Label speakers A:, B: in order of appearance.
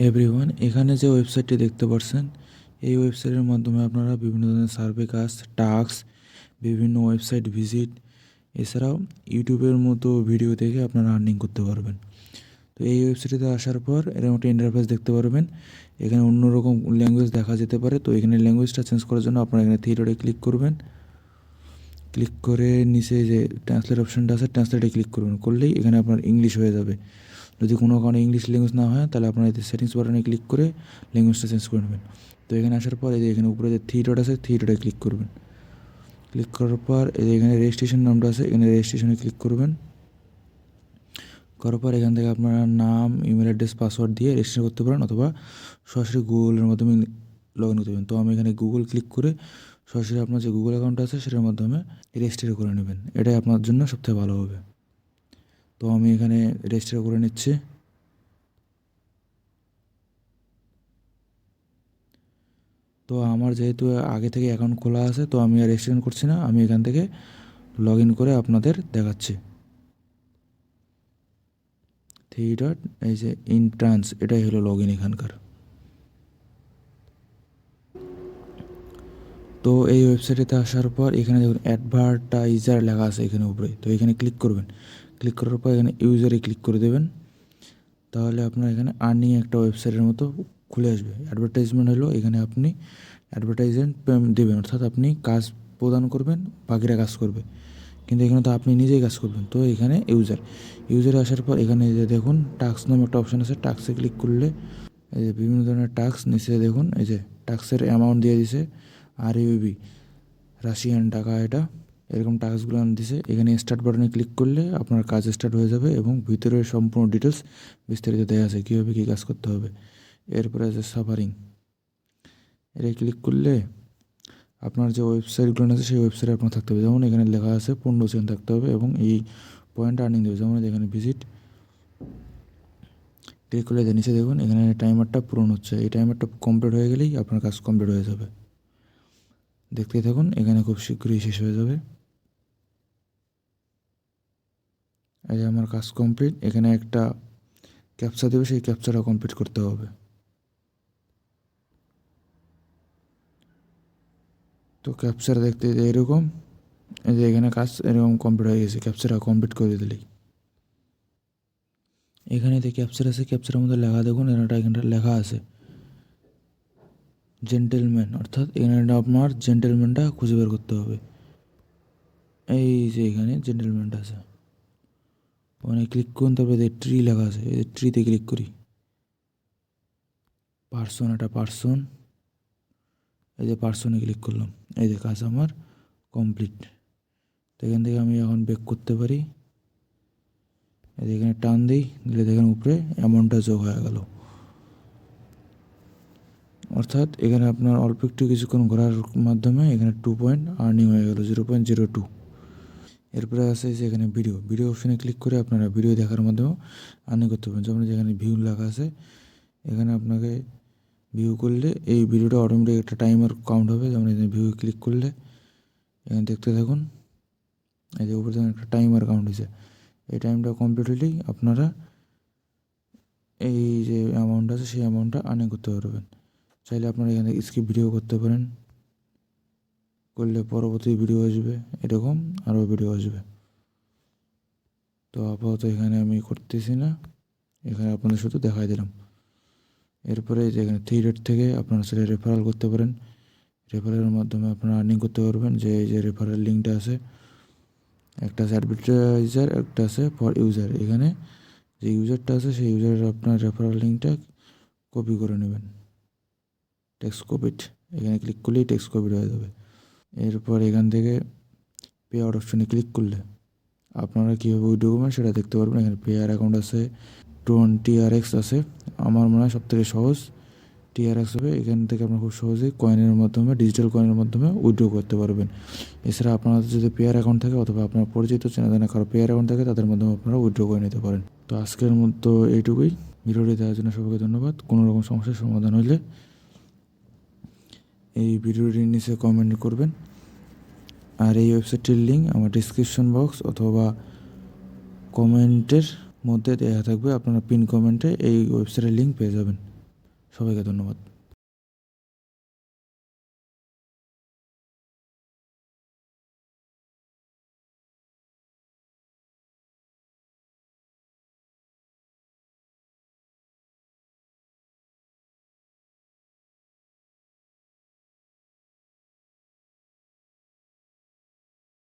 A: Everyone এখানে যে ওয়েবসাইটটি দেখতে পাচ্ছেন এই ওয়েবসাইটের মাধ্যমে আপনারা বিভিন্ন ধরনের সার্ভে কাজ টাস্ক বিভিন্ন ওয়েবসাইট ভিজিট এছাড়াও ইউটিউবের মতো ভিডিও দেখে আপনারা আর্নিং করতে পারবেন। তো এই ওয়েবসাইটে আসার পর এরকম একটা ইন্টারফেস দেখতে পারবেন। এখানে অন্যরকম ল্যাঙ্গুয়েজ দেখা যেতে পারে। তো এখানে ল্যাঙ্গুয়েজটা চেঞ্জ করার জন্য আপনারা এখানে থিয়েটারে ক্লিক করবেন। ক্লিক করে নিচে যে ট্রান্সলেট অপশানটা আছে ট্রান্সলেটে ক্লিক করবেন। করলেই এখানে আপনার ইংলিশ হয়ে যাবে। যদি কোনো কারণে ইংলিশ ল্যাঙ্গুয়েজ না হয়, তাহলে আপনারা এতে সেটিংস বাটনে ক্লিক করে ল্যাঙ্গুয়েজটা চেঞ্জ করে নেবেন। তো এখানে আসার পর এই যে এখানে উপরে যে থ্রি ডট আছে থ্রি ডটে ক্লিক করবেন। ক্লিক করার পর এই যে এখানে রেজিস্ট্রেশন নামটা আছে, এখানে রেজিস্ট্রেশনে ক্লিক করবেন। করার পর এখান থেকে আপনারা নাম ইমেল অ্যাড্রেস পাসওয়ার্ড দিয়ে রেজিস্টার করতে পারেন অথবা সরাসরি গুগলের মাধ্যমে লগ ইন করতে পারেন। তো আমি এখানে গুগল ক্লিক করে সরাসরি আপনার যে গুগল অ্যাকাউন্ট আছে, সেটার মাধ্যমে রেজিস্টার করে নেবেন। এটাই আপনার জন্য সবথেকে ভালো হবে। তো আমি এখানে রেজিস্টার করে নিচ্ছি। তো আমার যেহেতু আগে থেকে অ্যাকাউন্ট খোলা আছে, তো আমি আর রেজিস্ট্রেশন করছি না, আমি এখান থেকে লগ ইন করে আপনাদের দেখাচ্ছি। থ্রি ডট এই যে ইন্ট্রান্স এটাই হলো লগ ইন এখানকার। তো এই ওয়েবসাইটেতে আসার পর এখানে দেখুন অ্যাডভার্টাইজার লেখা আছে এখানে উপরে, তো এখানে ক্লিক করবেন। ক্লিক করার পর এখানে ইউজারে ক্লিক করে দেবেন। তাহলে আপনার এখানে আর্নিং একটা ওয়েবসাইটের মতো খুলে আসবে। অ্যাডভার্টাইজমেন্ট হলো এখানে আপনি অ্যাডভার্টাইজমেন্ট দেবেন, অর্থাৎ আপনি কাজ প্রদান করবেন, বাকিরা কাজ করবে। কিন্তু এখানে তো আপনি নিজেই কাজ করবেন, তো এখানে ইউজার ইউজারে আসার পর এখানে যে দেখুন টাক্স নামে একটা অপশান আছে টাক্সে ক্লিক করলে এই যে বিভিন্ন ধরনের টাক্স নিচে দেখুন, এই যে টাক্সের অ্যামাউন্ট দিয়ে দিছে আর ইউবি রাশিয়ান টাকা এটা। এরকম টাস্কগুলো দিছে এখানে স্টার্ট বাটনে ক্লিক করলে আপনার কাজ স্টার্ট হয়ে যাবে এবং ভিতরে সম্পূর্ণ ডিটেলস বিস্তারিত দেওয়া আছে, কীভাবে কী কাজ করতে হবে। এরপরে আছে সাফারিং এটা ক্লিক করলে আপনার যে ওয়েবসাইটগুলো আছে, সেই ওয়েবসাইটে আপনার থাকতে হবে। যেমন এখানে লেখা আছে পনেরো সেকেন্ড থাকতে হবে এবং এই পয়েন্ট আর্নিং দেবে। যেমন এখানে ভিজিট ক্লিক করলে নিচে দেখুন, এখানে টাইমারটা পূরণ হচ্ছে। এই টাইমারটা কমপ্লিট হয়ে গেলেই আপনার কাজ কমপ্লিট হয়ে যাবে। দেখতে থাকুন, এখানে খুব শীঘ্রই শেষ হয়ে যাবে। এই যে আমার কাজ কমপ্লিট এখানে একটা ক্যাপচা দেবে, সেই ক্যাপচাটা কমপ্লিট করতে হবে। তো ক্যাপচার দেখতে এরকম, এই যে এখানে কাজ এরকম কমপ্লিট হয়ে গেছে ক্যাপচারটা কমপ্লিট করে দিলেই এখানে যে ক্যাপচার আছে ক্যাপচারের মধ্যে লেখা দেখুন এখানটা এখানটা লেখা আছে জেন্টেলম্যান অর্থাৎ এখানে আপনার জেন্টেলম্যানটা খুঁজে বের করতে হবে। এই যে এখানে জেন্টেলম্যানটা আছে। ওখানে ক্লিক করুন, তারপরে ট্রি লেখা আছে। এই ট্রিতে ক্লিক করি। পার্সন একটা পার্সন এই যে পার্সনে ক্লিক করলাম। এই যে কাজ আমার কমপ্লিট তো এখান থেকে আমি এখন বেক করতে পারি। এই এখানে টান দিই, দিলে দেখেন উপরে অ্যামাউন্টটা যোগ হয়ে গেল। অর্থাৎ এখানে আপনার অল্প একটু কিছুক্ষণ ঘোরার মাধ্যমে এখানে টু পয়েন্ট আর্নিং হয়ে গেল জিরো পয়েন্ট জিরো টু এরপরে আছে যে এখানে ভিডিও ভিডিও অপশানে ক্লিক করে আপনারা ভিডিও দেখার মাধ্যমেও আর্নিং করতে পারেন। যেমন যেখানে ভিউ লেখা আছে, এখানে আপনাকে ভিউ করলে এই ভিডিওটা অটোমেটিক একটা টাইমার কাউন্ট হবে। যেমন এখানে ভিউ ক্লিক করলে, এখানে দেখতে থাকুন, এই যে উপরে একটা টাইমার কাউন্ট হয়েছে। এই টাইমটা কমপ্লিট হলেই আপনারা এই যে অ্যামাউন্ট আছে, সেই অ্যামাউন্টটা আর্নিং করতে পারবেন। চাইলে আপনারা এখানে স্কিপ ভিডিও করতে পারেন। করলে পরবর্তী ভিডিও আসবে, এরকম আরও ভিডিও আসবে। তো আপাতত এখানে আমি করতেছি না, এখানে আপনাদের শুধু দেখাই দিলাম। এরপরে যে এখানে থ্রি রেট থেকে আপনারা সেটা রেফারেল করতে পারেন। রেফারেলের মাধ্যমে আপনারা আর্নিং করতে পারবেন, যে এই যে রেফারেল লিঙ্কটা আছে, একটা আছে অ্যাডভার্টাইজার একটা আছে ফর ইউজার এখানে যে ইউজারটা আছে, সেই ইউজারের আপনার রেফারেল লিঙ্কটা কপি করে নেবেন। টেক্সট কপিট এখানে ক্লিক করলেই টেক্সট কপিট হয়ে যাবে। এরপর এখান থেকে পে আউট অপশনে ক্লিক করলে আপনারা কীভাবে উইড্রো করবেন সেটা দেখতে পারবেন। এখানে পেয়ার অ্যাকাউন্ট আছে টোয়েন্টি আর এক্স আছে। আমার মনে হয় সবথেকে সহজ টিআরএক্স হবে। এখান থেকে আপনারা খুব সহজেই কয়েনের মাধ্যমে ডিজিটাল কয়েনের মাধ্যমে উইড্রো করতে পারবেন। এছাড়া আপনাদের যদি পেয়ার অ্যাকাউন্ট থাকে অথবা আপনার পরিচিত চেনা জানা কারও পেয়ার অ্যাকাউন্ট থাকে, তাদের মাধ্যমে আপনারা উইড্রো করে নিতে পারেন। তো আজকের মতো এইটুকুই। ভিডিওটি দেওয়ার জন্য সবাইকে ধন্যবাদ। কোনো রকম সমস্যার সমাধান হলে এই ভিডিওটির নিচে কমেন্ট করবেন। আর এই ওয়েবসাইটটির লিঙ্ক আমার ডিসক্রিপশন বক্স অথবা কমেন্টের মধ্যে দেওয়া থাকবে। আপনারা পিন কমেন্টে এই ওয়েবসাইটের লিঙ্ক পেয়ে যাবেন। সবাইকে ধন্যবাদ।